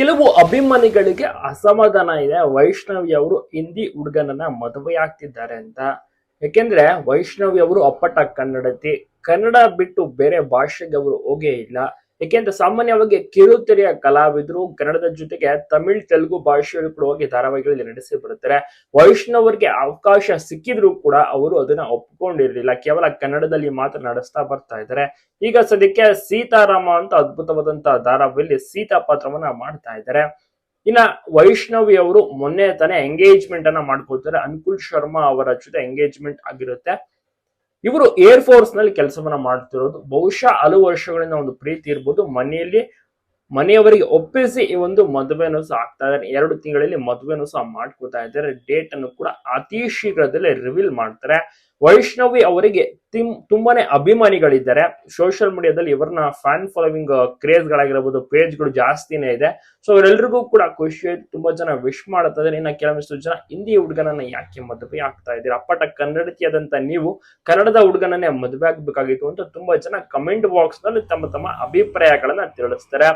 ಕೆಲವು ಅಭಿಮಾನಿಗಳಿಗೆ ಅಸಮಾಧಾನ ಇದೆ. ವೈಷ್ಣವಿ ಅವರು ಹಿಂದಿ ಹುಡುಗನನ್ನ ಮದುವೆ ಆಗ್ತಿದ್ದಾರೆ ಅಂತ. ಯಾಕೆಂದ್ರೆ ವೈಷ್ಣವಿ ಅವರು ಅಪ್ಪಟ ಕನ್ನಡತಿ. ಕನ್ನಡ ಬಿಟ್ಟು ಬೇರೆ ಭಾಷೆಗೆ ಅವರು ಹೋಗೇ ಇಲ್ಲ. ಯಾಕೆಂದ್ರೆ ಸಾಮಾನ್ಯವಾಗಿ ಕಿರುತೆರೆಯ ಕಲಾವಿದರು ಕನ್ನಡದ ಜೊತೆಗೆ ತಮಿಳ್, ತೆಲುಗು ಭಾಷೆಯಲ್ಲಿ ಕೂಡ ಹೋಗಿ ಧಾರಾವಾಹಿಗಳಲ್ಲಿ ನಡೆಸಿ ಬರುತ್ತಾರೆ ವೈಷ್ಣವರಿಗೆ ಅವಕಾಶ ಸಿಕ್ಕಿದ್ರು ಕೂಡ ಅವರು ಅದನ್ನ ಒಪ್ಕೊಂಡಿರ್ಲಿಲ್ಲ. ಕೇವಲ ಕನ್ನಡದಲ್ಲಿ ಮಾತ್ರ ನಡೆಸ್ತಾ ಬರ್ತಾ ಇದ್ದಾರೆ. ಈಗ ಸದ್ಯಕ್ಕೆ ಸೀತಾರಾಮ ಅಂತ ಅದ್ಭುತವಾದಂತ ಧಾರಾವಾಹಿಯಲ್ಲಿ ಸೀತಾ ಪಾತ್ರವನ್ನ ಮಾಡ್ತಾ ಇದ್ದಾರೆ. ಇನ್ನ ವೈಷ್ಣವಿ ಅವರು ಮೊನ್ನೆ ತಾನೇ ಎಂಗೇಜ್ಮೆಂಟ್ ಅನ್ನ ಮಾಡ್ಕೊಳ್ತಾರೆ. ಅನುಕುಲ್ ಶರ್ಮಾ ಅವರ ಜೊತೆ ಎಂಗೇಜ್ಮೆಂಟ್ ಆಗಿರುತ್ತೆ. ಇವರು ಏರ್ ಫೋರ್ಸ್ನಲ್ಲಿ ಕೆಲಸವನ್ನ ಮಾಡ್ತಿರೋದು. ಬಹುಶಃ ಹಲವು ವರ್ಷಗಳಿಂದ ಒಂದು ಪ್ರೀತಿ ಇರ್ಬೋದು. ಮನೆಯಲ್ಲಿ, ಮನೆಯವರಿಗೆ ಒಪ್ಪಿಸಿ ಈ ಒಂದು ಮದುವೆನೂ ಸಹ ಆಗ್ತಾ ಇದ್ದಾರೆ. ಎರಡು ತಿಂಗಳಲ್ಲಿ ಮದುವೆನೂ ಸಹ ಮಾಡ್ಕೋತಾ ಇದ್ದಾರೆ. ಡೇಟ್ ಅನ್ನು ಕೂಡ ಅತಿ ಶೀಘ್ರದಲ್ಲೇ ರಿವೀಲ್ ಮಾಡ್ತಾರೆ. ವೈಷ್ಣವಿ ಅವರಿಗೆ ತುಂಬಾನೇ ಅಭಿಮಾನಿಗಳಿದ್ದಾರೆ. ಸೋಷಿಯಲ್ ಮೀಡಿಯಾದಲ್ಲಿ ಇವ್ರನ್ನ ಫ್ಯಾನ್ ಫಾಲೋವಿಂಗ್ ಕ್ರೇಜ್ ಗಳಾಗಿರಬಹುದು ಪೇಜ್ಗಳು ಜಾಸ್ತಿನೇ ಇದೆ. ಸೊ ಅವರೆಲ್ಲರಿಗೂ ಕೂಡ ಖುಷಿ, ತುಂಬಾ ಜನ ವಿಶ್ ಮಾಡ್ತಾ ಇದ್ದಾರೆ ಇನ್ನ ಕೆಲವೊಂದಿಷ್ಟು ಜನ ಹಿಂದಿ ಹುಡುಗನನ್ನ ಯಾಕೆ ಮದುವೆ ಆಗ್ತಾ ಇದ್ದೀರಿ? ಅಪ್ಪಟ ಕನ್ನಡತಿಯಾದಂತ ನೀವು ಕನ್ನಡದ ಹುಡುಗನನ್ನೇ ಮದುವೆ ಆಗ್ಬೇಕಾಗಿತ್ತು ಅಂತ ತುಂಬಾ ಜನ ಕಮೆಂಟ್ ಬಾಕ್ಸ್ನಲ್ಲಿ ತಮ್ಮ ತಮ್ಮ ಅಭಿಪ್ರಾಯಗಳನ್ನ ತಿಳಿಸ್ತಾರೆ.